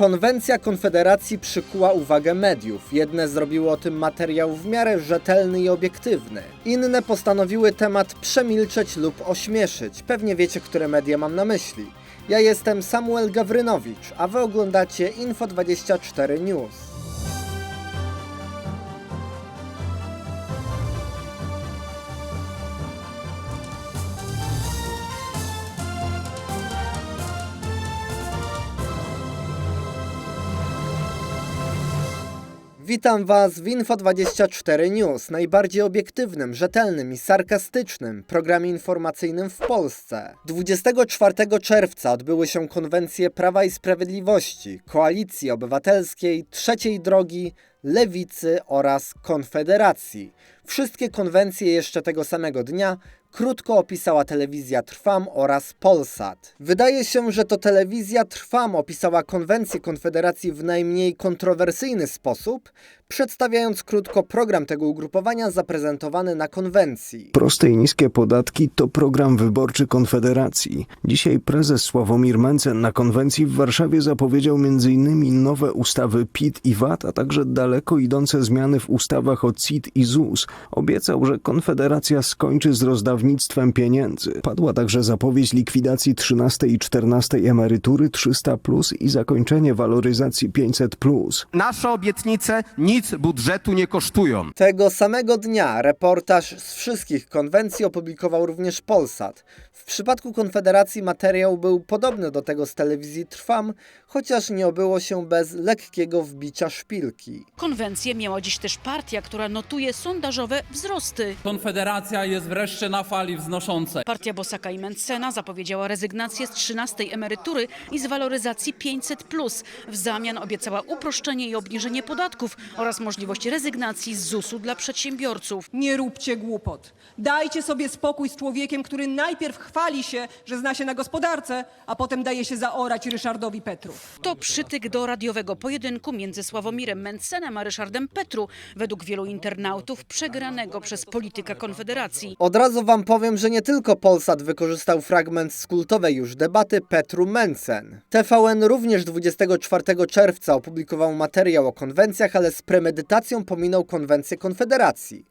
Konwencja Konfederacji przykuła uwagę mediów. Jedne zrobiły o tym materiał w miarę rzetelny i obiektywny. Inne postanowiły temat przemilczeć lub ośmieszyć. Pewnie wiecie, które media mam na myśli. Ja jestem Samuel Gawrynowicz, a wy oglądacie Info24 News. Witam Was w Info24 News, najbardziej obiektywnym, rzetelnym i sarkastycznym programie informacyjnym w Polsce. 24 czerwca odbyły się konwencje Prawa i Sprawiedliwości, Koalicji Obywatelskiej, Trzeciej Drogi, Lewicy oraz Konfederacji. Wszystkie konwencje jeszcze tego samego dnia krótko opisała telewizja Trwam oraz Polsat. Wydaje się, że to telewizja Trwam opisała konwencję Konfederacji w najmniej kontrowersyjny sposób, przedstawiając krótko program tego ugrupowania zaprezentowany na konwencji. Proste i niskie podatki to program wyborczy Konfederacji. Dzisiaj prezes Sławomir Mencen na konwencji w Warszawie zapowiedział m.in. nowe ustawy PIT i VAT, a także daleko idące zmiany w ustawach o CIT i ZUS. Obiecał, że Konfederacja skończy z rozdawnictwem pieniędzy. Padła także zapowiedź likwidacji 13 i 14 emerytury 300 plus i zakończenie waloryzacji 500 plus. Nasze obietnice nic budżetu nie kosztują. Tego samego dnia reportaż z wszystkich konwencji opublikował również Polsat. W przypadku Konfederacji materiał był podobny do tego z telewizji Trwam, chociaż nie obyło się bez lekkiego wbicia szpilki. Konwencję miała dziś też partia, która notuje sondażowe wzrosty. Konfederacja jest wreszcie na fali wznoszącej. Partia Bosaka i Mencena zapowiedziała rezygnację z 13 emerytury i z waloryzacji 500+. W zamian obiecała uproszczenie i obniżenie podatków oraz możliwość rezygnacji z ZUS-u dla przedsiębiorców. Nie róbcie głupot. Dajcie sobie spokój z człowiekiem, który najpierw chwali się, że zna się na gospodarce, a potem daje się zaorać Ryszardowi Petru. To przytyk do radiowego pojedynku między Sławomirem Mencenem a Ryszardem Petru, według wielu internautów przegranego przez polityka Konfederacji. Od razu wam powiem, że nie tylko Polsat wykorzystał fragment z kultowej już debaty Petru Mencen. TVN również 24 czerwca opublikował materiał o konwencjach, ale z premedytacją pominął konwencję Konfederacji.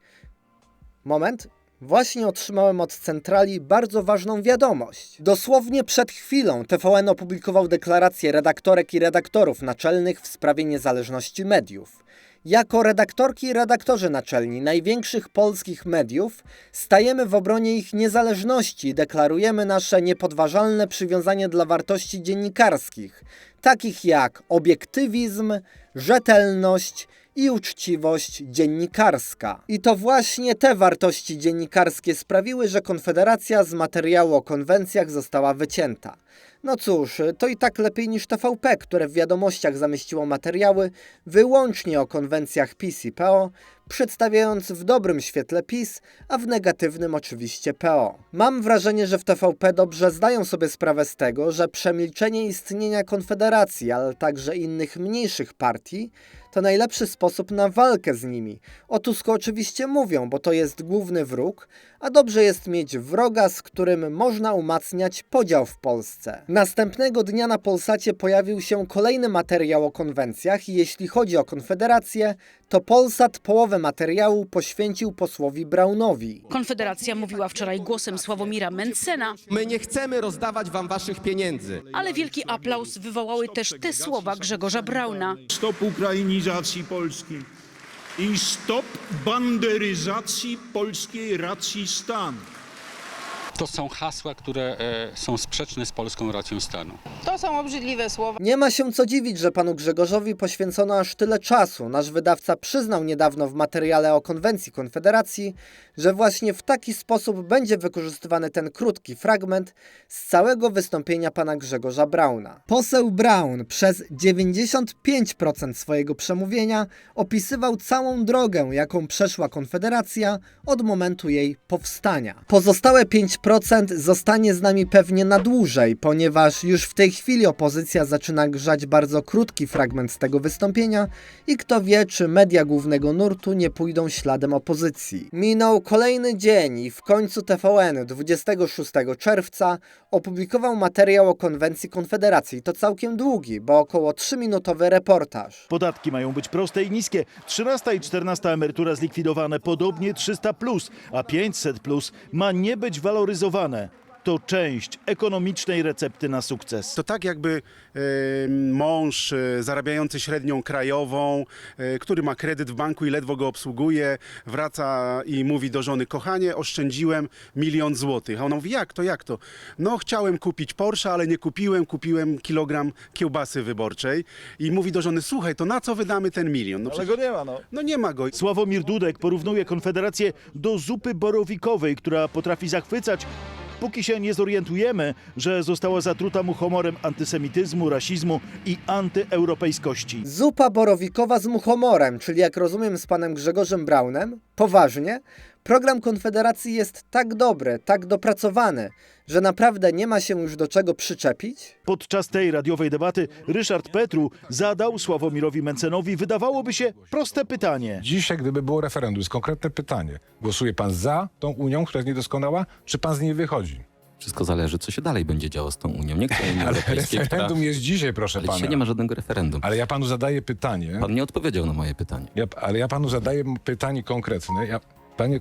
Moment. Właśnie otrzymałem od centrali bardzo ważną wiadomość. Dosłownie przed chwilą TVN opublikował deklarację redaktorek i redaktorów naczelnych w sprawie niezależności mediów. Jako redaktorki i redaktorzy naczelni największych polskich mediów stajemy w obronie ich niezależności i deklarujemy nasze niepodważalne przywiązanie dla wartości dziennikarskich, takich jak obiektywizm, rzetelność i uczciwość dziennikarska. I to właśnie te wartości dziennikarskie sprawiły, że Konfederacja z materiału o konwencjach została wycięta. No cóż, to i tak lepiej niż TVP, które w wiadomościach zamieściło materiały wyłącznie o konwencjach PiS i PO, przedstawiając w dobrym świetle PiS, a w negatywnym oczywiście PO. Mam wrażenie, że w TVP dobrze zdają sobie sprawę z tego, że przemilczenie istnienia Konfederacji, ale także innych mniejszych partii, to najlepszy sposób na walkę z nimi. O Tusku oczywiście mówią, bo to jest główny wróg, a dobrze jest mieć wroga, z którym można umacniać podział w Polsce. Następnego dnia na Polsacie pojawił się kolejny materiał o konwencjach i jeśli chodzi o Konfederację, to Polsat połowę materiału poświęcił posłowi Braunowi. Konfederacja mówiła wczoraj głosem Sławomira Mencena, My nie chcemy rozdawać wam waszych pieniędzy. ale wielki aplauz wywołały też te słowa Grzegorza Brauna. Stop ukrainizacji Polski i stop banderyzacji polskiej racji stanu. To są hasła, które e, są sprzeczne z polską racją stanu. To są obrzydliwe słowa. Nie ma się co dziwić, że panu Grzegorzowi poświęcono aż tyle czasu. Nasz wydawca przyznał niedawno w materiale o konwencji Konfederacji, że właśnie w taki sposób będzie wykorzystywany ten krótki fragment z całego wystąpienia pana Grzegorza Brauna. Poseł Braun przez 95% swojego przemówienia opisywał całą drogę, jaką przeszła Konfederacja od momentu jej powstania. Pozostałe 5% 10% zostanie z nami pewnie na dłużej, ponieważ już w tej chwili opozycja zaczyna grzać bardzo krótki fragment z tego wystąpienia i kto wie, czy media głównego nurtu nie pójdą śladem opozycji. Minął kolejny dzień i w końcu TVN 26 czerwca opublikował materiał o konwencji Konfederacji. To całkiem długi, bo około 3-minutowy reportaż. Podatki mają być proste i niskie. 13 i 14 emerytura zlikwidowane, podobnie 300, plus, a 500 plus ma nie być waloryzowane realizowane. To część ekonomicznej recepty na sukces. To tak jakby e, mąż e, zarabiający średnią krajową, e, który ma kredyt w banku i ledwo go obsługuje, wraca i mówi do żony, kochanie, oszczędziłem milion złotych. A ona mówi, jak to, jak to? No chciałem kupić Porsche, ale nie kupiłem, kupiłem kilogram kiełbasy wyborczej. I mówi do żony, słuchaj, to na co wydamy ten milion? No, przecież- nie ma, no. no nie ma go. Sławomir Dudek porównuje Konfederację do zupy borowikowej, która potrafi zachwycać, póki się nie zorientujemy, że została zatruta muchomorem antysemityzmu, rasizmu i antyeuropejskości. Zupa borowikowa z muchomorem, czyli jak rozumiem z panem Grzegorzem Braunem, poważnie, program Konfederacji jest tak dobry, tak dopracowany, że naprawdę nie ma się już do czego przyczepić? Podczas tej radiowej debaty Ryszard Petru zadał Sławomirowi Mencenowi, wydawałoby się, proste pytanie. Dzisiaj, gdyby było referendum, jest konkretne pytanie. Głosuje pan za tą Unią, która jest niedoskonała, czy pan z niej wychodzi? Wszystko zależy, co się dalej będzie działo z tą Unią. Nie chcę Unii Ale Europejskiej, która... referendum jest dzisiaj, proszę Ale pana. dzisiaj nie ma żadnego referendum. Ale ja panu zadaję pytanie. Pan nie odpowiedział na moje pytanie. Ja, ale ja panu zadaję pytanie konkretne. Ja, panie,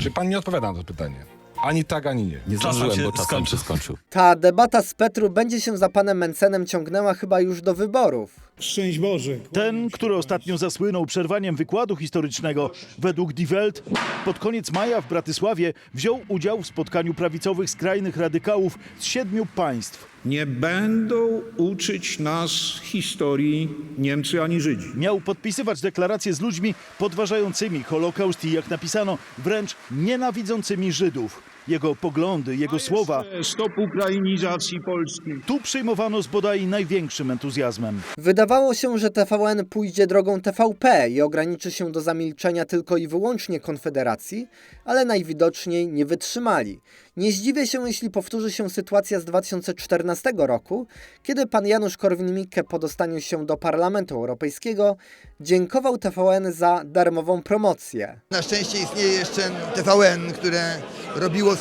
czy pan nie odpowiada na to pytanie? Ani tak, ani nie. Nie zdążyłem, bo czasem się skończył. Ta debata z Petru będzie się za panem Mencenem ciągnęła chyba już do wyborów. Szczęść Boże. Ten, który ostatnio zasłynął przerwaniem wykładu historycznego, według Die Welt, pod koniec maja w Bratysławie wziął udział w spotkaniu prawicowych skrajnych radykałów z siedmiu państw. Nie będą uczyć nas historii Niemcy ani Żydzi. Miał podpisywać deklaracje z ludźmi podważającymi Holokaust i, jak napisano, wręcz nienawidzącymi Żydów. Jego poglądy, jego słowa Stop ukrainizacji Polski. tu przyjmowano z bodaj największym entuzjazmem. Wydawało się, że TVN pójdzie drogą TVP i ograniczy się do zamilczenia tylko i wyłącznie Konfederacji, ale najwidoczniej nie wytrzymali. Nie zdziwię się, jeśli powtórzy się sytuacja z 2014 roku, kiedy pan Janusz Korwin-Mikke po dostaniu się do Parlamentu Europejskiego dziękował TVN za darmową promocję. Na szczęście istnieje jeszcze TVN, które robiło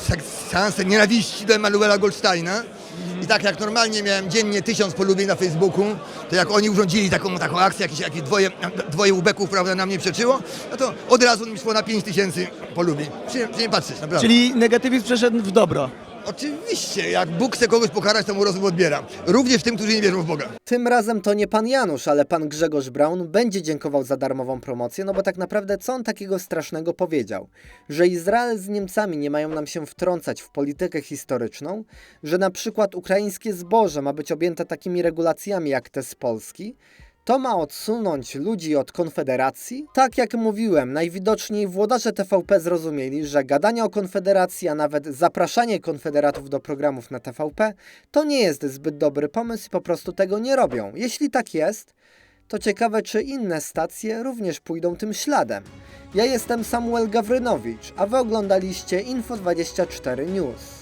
seanse nienawiści do Emanuela Goldsteina. I tak jak normalnie miałem dziennie tysiąc polubień na Facebooku, to jak oni urządzili taką, taką akcję, jakieś, jakieś dwoje, dwoje ubeków prawda, na mnie przeczyło, no to od razu mi szło na 5 tysięcy polubień. Przyjemnie nie patrzeć, naprawdę. Czyli negatywizm przeszedł w dobro. Oczywiście, jak Bóg chce kogoś pokarać, to mu rozum odbiera. Również tym, którzy nie wierzą w Boga. Tym razem to nie pan Janusz, ale pan Grzegorz Braun będzie dziękował za darmową promocję, no bo tak naprawdę co on takiego strasznego powiedział? Że Izrael z Niemcami nie mają nam się wtrącać w politykę historyczną, że na przykład ukraińskie zboże ma być objęte takimi regulacjami jak te z Polski, to ma odsunąć ludzi od Konfederacji? Tak jak mówiłem, najwidoczniej włodarze TVP zrozumieli, że gadanie o Konfederacji, a nawet zapraszanie konfederatów do programów na TVP to nie jest zbyt dobry pomysł i po prostu tego nie robią. Jeśli tak jest, to ciekawe, czy inne stacje również pójdą tym śladem. Ja jestem Samuel Gawrynowicz, a wy oglądaliście Info24 News.